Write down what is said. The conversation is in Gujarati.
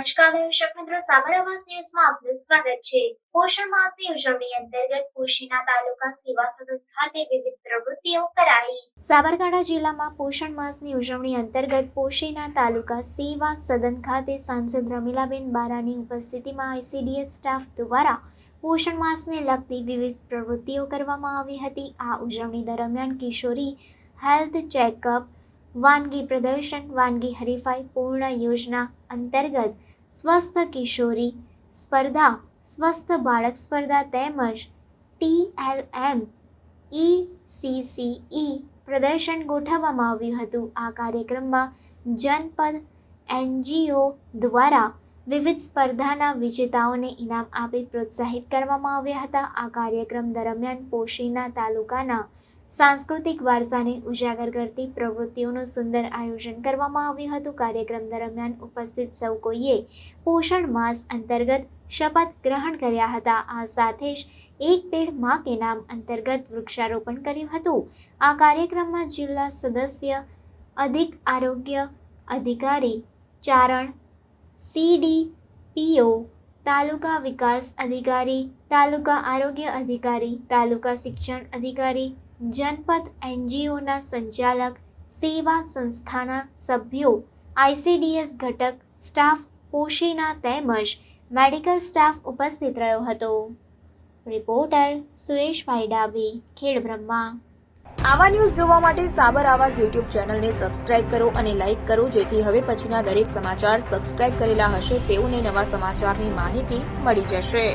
નમસ્કાર દર્શક મિત્રો સાબરાવાસ ન્યૂઝમાં આપનું સ્વાગત છે. પોષણ માસની ઉજવણી અંતર્ગત પોશીના તાલુકા સેવા સદન ખાતે વિવિધ પ્રવૃત્તિઓ કરાઈ. સાબરકાંઠા જિલ્લામાં પોષણ માસની ઉજવણી અંતર્ગત પોશીના તાલુકા સેવા સદન ખાતે સાંસદ રમીલાબેન બારાની ઉપસ્થિતિમાં આઈસીડીએસ સ્ટાફ દ્વારા પોષણ માસને લગતી વિવિધ પ્રવૃત્તિઓ કરવામાં આવી હતી. આ ઉજવણી દરમિયાન કિશોરી હેલ્થ ચેકઅપ, વાનગી પ્રદર્શન, વાનગી હરીફાઈ પૂર્ણ યોજના અંતર્ગત સ્વસ્થ કિશોરી, સ્પર્ધા, સ્વસ્થ બાળક સ્પર્ધા તેમજ ટીએલએમ ઈસીસીઈ પ્રદર્શન ગોઠવવામાં આવ્યું હતું. આ કાર્યક્રમમાં જનપદ એનજીઓ દ્વારા વિવિધ સ્પર્ધાના વિજેતાઓને ઇનામ આપી પ્રોત્સાહિત કરવામાં આવ્યા હતા. આ કાર્યક્રમ દરમિયાન પોશીના તાલુકાના સાંસ્કૃતિક વારસાને ઉજાગર કરતી પ્રવૃત્તિઓનું સુંદર આયોજન કરવામાં આવ્યું હતું. કાર્યક્રમ દરમિયાન ઉપસ્થિત સૌ કોઈએ પોષણ માસ અંતર્ગત શપથ ગ્રહણ કર્યા હતા. આ સાથે જ એક પેડમાં કે નામ અંતર્ગત વૃક્ષારોપણ કર્યું હતું. આ કાર્યક્રમમાં જિલ્લા સદસ્ય, અધિક આરોગ્ય અધિકારી, ચારણ સીડીપીઓ તાલુકા વિકાસ અધિકારી, તાલુકા આરોગ્ય અધિકારી, તાલુકા શિક્ષણ અધિકારી જનપદ એનજીઓના સંચાલક, સેવા સંસ્થાના સભ્યો, આઈસીડીએસ ઘટક, સ્ટાફ પોશીના તેમજ મેડિકલ સ્ટાફ ઉપસ્થિત રહ્યો હતો. રિપોર્ટર સુરેશભાઈ ડાબી ખેડબ્રહ્મા આવા ન્યૂઝ જોવા માટે સાબર આવાઝ યુટ્યુબ ચેનલને સબસ્ક્રાઇબ કરો અને લાઇક કરો, જેથી હવે પછીના દરેક સમાચાર સબસ્ક્રાઇબ કરેલા હશે તેઓને નવા સમાચારની માહિતી મળી જશે.